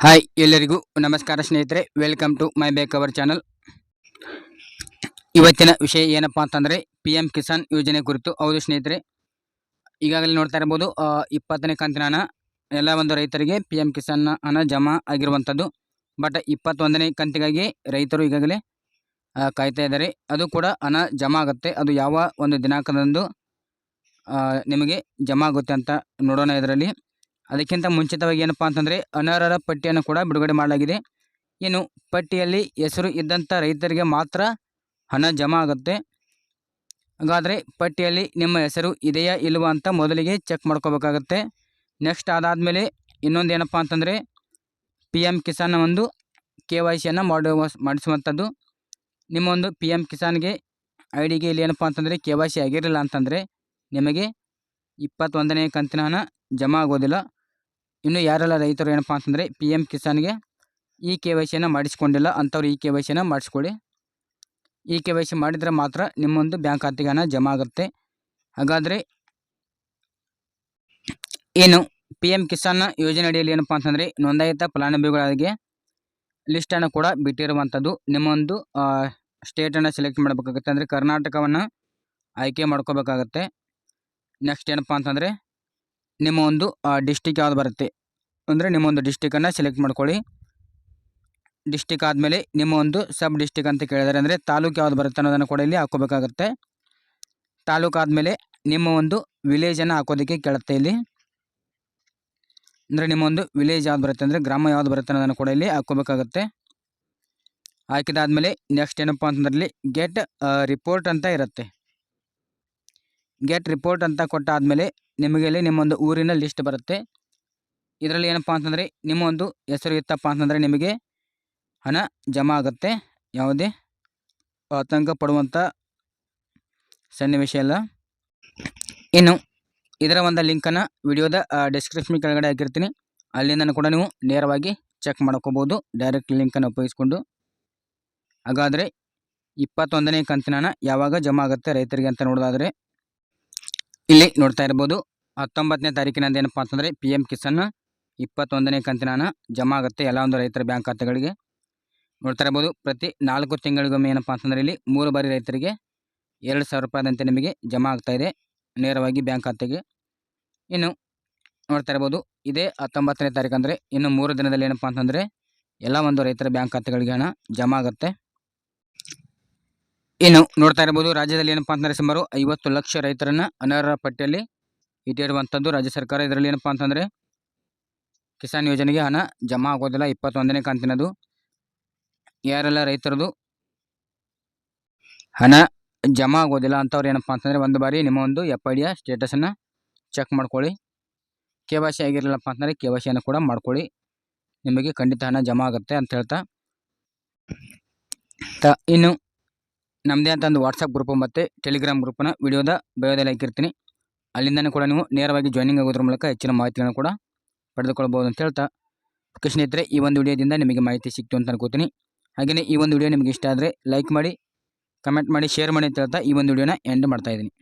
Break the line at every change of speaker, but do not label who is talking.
Hi ಎಲ್ಲರಿಗೂ ನಮಸ್ಕಾರ ಸ್ನೇಹಿತರೆ ವೆಲ್ಕಮ್ ಟು ಮೈ ಬೇಕ್ ಅವರ್ ಚಾನಲ್ ಇವತ್ತಿನ ವಿಷಯ ಏನಪ್ಪಾ ಅಂತಂದರೆ ಪಿ ಎಂ ಕಿಸಾನ್ ಯೋಜನೆ ಕುರಿತು. ಹೌದು ಸ್ನೇಹಿತರೆ, ಈಗಾಗಲೇ ನೋಡ್ತಾ ಇರ್ಬೋದು ಇಪ್ಪತ್ತನೇ ಕಂತಿನ ಹಣ, ಎಲ್ಲ ಒಂದು ರೈತರಿಗೆ ಪಿ ಎಂ ಕಿಸಾನ್ ಹಣ ಜಮಾ ಆಗಿರುವಂಥದ್ದು ಬಟ್ ಇಪ್ಪತ್ತೊಂದನೇ ಕಂತಿಗಾಗಿ ರೈತರು ಈಗಾಗಲೇ ಕಾಯ್ತಾ ಇದ್ದಾರೆ. ಅದು ಕೂಡ ಹಣ ಜಮಾ ಆಗುತ್ತೆ. ಅದು ಯಾವ ಒಂದು ದಿನಾಂಕದಂದು ನಿಮಗೆ ಜಮಾ ಆಗುತ್ತೆ ಅಂತ ನೋಡೋಣ ಇದರಲ್ಲಿ. ಅದಕ್ಕಿಂತ ಮುಂಚಿತವಾಗಿ ಏನಪ್ಪ ಅಂತಂದರೆ ಅನರ್ಹರ ಪಟ್ಟಿಯನ್ನು ಕೂಡ ಬಿಡುಗಡೆ ಮಾಡಲಾಗಿದೆ. ಏನು ಪಟ್ಟಿಯಲ್ಲಿ ಹೆಸರು ಇದ್ದಂಥ ರೈತರಿಗೆ ಮಾತ್ರ ಹಣ ಜಮಾ ಆಗುತ್ತೆ. ಹಾಗಾದರೆ ಪಟ್ಟಿಯಲ್ಲಿ ನಿಮ್ಮ ಹೆಸರು ಇದೆಯಾ ಇಲ್ವಾ ಅಂತ ಮೊದಲಿಗೆ ಚೆಕ್ ಮಾಡ್ಕೋಬೇಕಾಗತ್ತೆ. ನೆಕ್ಸ್ಟ್ ಅದಾದಮೇಲೆ ಇನ್ನೊಂದು ಏನಪ್ಪ ಅಂತಂದರೆ ಪಿ ಎಂ ಕಿಸಾನ್ ಒಂದು ಕೆ ವೈ ಸಿಯನ್ನು ಮಾಡುವ ಮಾಡಿಸುವಂಥದ್ದು ನಿಮ್ಮ ಒಂದು ಪಿ ಎಂ ಕಿಸಾನ್ಗೆ ಐ ಡಿಗೆ ಇಲ್ಲಿ ಏನಪ್ಪ ಅಂತಂದರೆ ಕೆ ವೈ ಸಿ ಆಗಿರಲಿಲ್ಲ ಅಂತಂದರೆ ನಿಮಗೆ ಇಪ್ಪತ್ತೊಂದನೇ ಕಂತಿನ ಹಣ ಜಮಾ ಆಗೋದಿಲ್ಲ. ಇನ್ನು ಯಾರೆಲ್ಲ ರೈತರು ಏನಪ್ಪ ಅಂತಂದರೆ ಪಿ ಎಂ ಕಿಸಾನ್ಗೆ ಈ ಕೆ ವೈ ಸಿಯನ್ನು ಮಾಡಿಸ್ಕೊಂಡಿಲ್ಲ, ಅಂಥವ್ರು ಈ ಕೆ ವೈ ಸಿಯನ್ನು ಮಾಡಿಸ್ಕೊಳ್ಳಿ. ಈ ಕೆ ವೈ ಸಿ ಮಾಡಿದರೆ ಮಾತ್ರ ನಿಮ್ಮೊಂದು ಬ್ಯಾಂಕ್ ಖಾತೆಗೆ ಹಣ ಜಮಾ ಆಗುತ್ತೆ. ಹಾಗಾದರೆ ಏನು ಪಿ ಎಂ ಕಿಸಾನ್ ಯೋಜನೆ ಅಡಿಯಲ್ಲಿ ಏನಪ್ಪ ಅಂತಂದರೆ ನೋಂದಾಯಿತ ಫಲಾನುಭವಿಗಳಿಗೆ ಲಿಸ್ಟನ್ನು ಕೂಡ ಬಿಟ್ಟಿರುವಂಥದ್ದು. ನಿಮ್ಮೊಂದು ಸ್ಟೇಟನ್ನು ಸೆಲೆಕ್ಟ್ ಮಾಡಬೇಕಾಗುತ್ತೆ. ಅಂದರೆ ಕರ್ನಾಟಕವನ್ನು ಆಯ್ಕೆ ಮಾಡ್ಕೋಬೇಕಾಗತ್ತೆ. ನೆಕ್ಸ್ಟ್ ಏನಪ್ಪ ಅಂತಂದರೆ ನಿಮ್ಮ ಒಂದು ಡಿಸ್ಟಿಕ್ ಯಾವ್ದು ಬರುತ್ತೆ? ಅಂದರೆ ನಿಮ್ಮ ಒಂದು ಡಿಸ್ಟಿಕನ್ನು ಸೆಲೆಕ್ಟ್ ಮಾಡ್ಕೊಳ್ಳಿ. ಡಿಸ್ಟಿಕ್ ಆದಮೇಲೆ ನಿಮ್ಮ ಒಂದು ಸಬ್ ಡಿಸ್ಟಿಕ್ ಅಂತ ಕೇಳಿದರೆ. ಅಂದರೆ ತಾಲೂಕು ಯಾವ್ದು ಬರುತ್ತೆ ಅನ್ನೋದನ್ನು ಕೂಡ ಇಲ್ಲಿ ಹಾಕೋಬೇಕಾಗುತ್ತೆ ತಾಲೂಕು ಆದಮೇಲೆ ನಿಮ್ಮ ಒಂದು ವಿಲೇಜನ್ನು ಹಾಕೋದಕ್ಕೆ ಕೇಳುತ್ತೆ ಇಲ್ಲಿ. ಅಂದರೆ ನಿಮ್ಮ ಒಂದು ವಿಲೇಜ್ ಯಾವ್ದು ಬರುತ್ತೆ ಅಂದರೆ ಗ್ರಾಮ ಯಾವ್ದು ಬರುತ್ತೆ ಅನ್ನೋದನ್ನು ಕೂಡ ಇಲ್ಲಿ ಹಾಕೋಬೇಕಾಗುತ್ತೆ ಹಾಕಿದಾದಮೇಲೆ ನೆಕ್ಸ್ಟ್ ಏನಪ್ಪ ಅಂತಂದ್ರಲ್ಲಿ ಗೆಟ್ ರಿಪೋರ್ಟ್ ಅಂತ ಇರುತ್ತೆ. ಗೆಟ್ ರಿಪೋರ್ಟ್ ಅಂತ ಕೊಟ್ಟಾದಮೇಲೆ ನಿಮಗೆ ಇಲ್ಲಿ ನಿಮ್ಮೊಂದು ಊರಿನ ಲಿಸ್ಟ್ ಬರುತ್ತೆ. ಇದರಲ್ಲಿ ಏನಪ್ಪ ಅಂತಂದರೆ ನಿಮ್ಮ ಒಂದು ಹೆಸರು ಇತ್ತಪ್ಪ ಅಂತಂದರೆ ನಿಮಗೆ ಹಣ ಜಮಾ ಆಗುತ್ತೆ. ಯಾವುದೇ ಆತಂಕ ಪಡುವಂಥ ಸನ್ನಿವೇಶ ಇಲ್ಲ. ಇನ್ನು ಇದರ ಒಂದು ಲಿಂಕನ್ನು ವಿಡಿಯೋದ ಡಿಸ್ಕ್ರಿಪ್ಷನ್ ಕೆಳಗಡೆ ಹಾಕಿರ್ತೀನಿ. ಅಲ್ಲಿಂದ ಕೂಡ ನೀವು ನೇರವಾಗಿ ಚೆಕ್ ಮಾಡ್ಕೋಬೋದು. ಡೈರೆಕ್ಟ್ ಲಿಂಕನ್ನು ಉಪಯೋಗಿಸ್ಕೊಂಡು. ಹಾಗಾದರೆ ಇಪ್ಪತ್ತೊಂದನೇ ಕಂತಿನ ಹಣ ಯಾವಾಗ ಜಮಾ ಆಗುತ್ತೆ ರೈತರಿಗೆ ಅಂತ ನೋಡೋದಾದರೆ ಇಲ್ಲಿ ನೋಡ್ತಾ ಇರ್ಬೋದು ಹತ್ತೊಂಬತ್ತನೇ ತಾರೀಕಿನಂದು ಏನಪ್ಪಾ ಅಂತಂದರೆ ಪಿ ಎಂ ಕಿಸಾನ್ ಇಪ್ಪತ್ತೊಂದನೇ ಕಂತಿನ ಜಮಾ ಆಗುತ್ತೆ ಎಲ್ಲ ಒಂದು ರೈತರ ಬ್ಯಾಂಕ್ ಖಾತೆಗಳಿಗೆ. ನೋಡ್ತಾ ಇರ್ಬೋದು ಪ್ರತಿ ನಾಲ್ಕು ತಿಂಗಳಿಗೊಮ್ಮೆ ಏನಪ್ಪಾ ಅಂತಂದರೆ ಇಲ್ಲಿ ಮೂರು ಬಾರಿ ರೈತರಿಗೆ ಎರಡು ಸಾವಿರ ರೂಪಾಯಿದಂತೆ ನಿಮಗೆ ಜಮಾ ಆಗ್ತಾ ಇದೆ ನೇರವಾಗಿ ಬ್ಯಾಂಕ್ ಖಾತೆಗೆ. ಇನ್ನು ನೋಡ್ತಾ ಇರ್ಬೋದು ಇದೇ ಹತ್ತೊಂಬತ್ತನೇ ತಾರೀಕು ಅಂದರೆ ಇನ್ನು ಮೂರು ದಿನದಲ್ಲಿ ಏನಪ್ಪಾ ಅಂತಂದರೆ ಎಲ್ಲ ಒಂದು ರೈತರ ಬ್ಯಾಂಕ್ ಖಾತೆಗಳಿಗೆ ಹಣ ಜಮಾ ಆಗುತ್ತೆ. ಇನ್ನು ನೋಡ್ತಾ ಇರ್ಬೋದು, ರಾಜ್ಯದಲ್ಲಿ ಏನಪ್ಪಾ ಅಂತಂದ್ರೆ ಸುಮಾರು ಐವತ್ತು ಲಕ್ಷ ರೈತರನ್ನ ಅನರ್ಹ ಪಟ್ಟಿಯಲ್ಲಿ ಇಟ್ಟಿರುವಂಥದ್ದು ರಾಜ್ಯ ಸರ್ಕಾರ. ಇದರಲ್ಲಿ ಏನಪ್ಪಾ ಅಂತಂದ್ರೆ ಕಿಸಾನ್ ಯೋಜನೆಗೆ ಹಣ ಜಮಾ ಆಗೋದಿಲ್ಲ, ಇಪ್ಪತ್ತೊಂದನೇ ಕಂತಿನದು. ಯಾರೆಲ್ಲ ರೈತರದು ಹಣ ಜಮಾ ಆಗೋದಿಲ್ಲ ಅಂಥವ್ರು ಏನಪ್ಪಾ ಅಂತಂದರೆ ಒಂದು ಬಾರಿ ನಿಮ್ಮ ಒಂದು ಎಫ್ ಐ ಡಿಯ ಸ್ಟೇಟಸನ್ನು ಚೆಕ್ ಮಾಡ್ಕೊಳ್ಳಿ. ಕೆ ವೈ ಸಿ ಆಗಿರಲಿಲ್ಲಪ್ಪ ಅಂತಂದರೆ ಕೆ ವೈ ಸಿಯನ್ನು ಕೂಡ ಮಾಡ್ಕೊಳ್ಳಿ. ನಿಮಗೆ ಖಂಡಿತ ಹಣ ಜಮಾ ಆಗುತ್ತೆ ಅಂತ ಹೇಳ್ತಾ. ಇನ್ನು ನಮ್ಮದೇ ಅಂತ ಒಂದು ವಾಟ್ಸಪ್ ಗ್ರೂಪು ಮತ್ತು ಟೆಲಿಗ್ರಾಮ್ ಗ್ರೂಪನ್ನು ವಿಡಿಯೋದ ಬಯೋದಲ್ಲಿ ಹಾಕಿರ್ತೀನಿ ಅಲ್ಲಿಂದನೂ ಕೂಡ ನೀವು ನೇರವಾಗಿ ಜಾಯ್ನಿಂಗ್ ಆಗೋದ್ರ ಮೂಲಕ ಹೆಚ್ಚಿನ ಮಾಹಿತಿಯನ್ನು ಕೂಡ ಪಡೆದುಕೊಳ್ಬೋದು ಅಂತ ಹೇಳ್ತಾ. ಕೃಷ್ಣ ಇದ್ದರೆ ಈ ಒಂದು ವಿಡಿಯೋದಿಂದ ನಿಮಗೆ ಮಾಹಿತಿ ಸಿಕ್ತು ಅಂತ ಅನ್ಕೋತೀನಿ. ಹಾಗೆಯೇ ಈ ಒಂದು ವಿಡಿಯೋ ನಿಮಗೆ ಇಷ್ಟ ಆದರೆ ಲೈಕ್ ಮಾಡಿ ಕಮೆಂಟ್ ಮಾಡಿ ಶೇರ್ ಮಾಡಿ ಅಂತ ಹೇಳ್ತಾ ಈ ಒಂದು ವಿಡಿಯೋನ ಎಂಡ್ ಮಾಡ್ತಾ ಇದ್ದೀನಿ.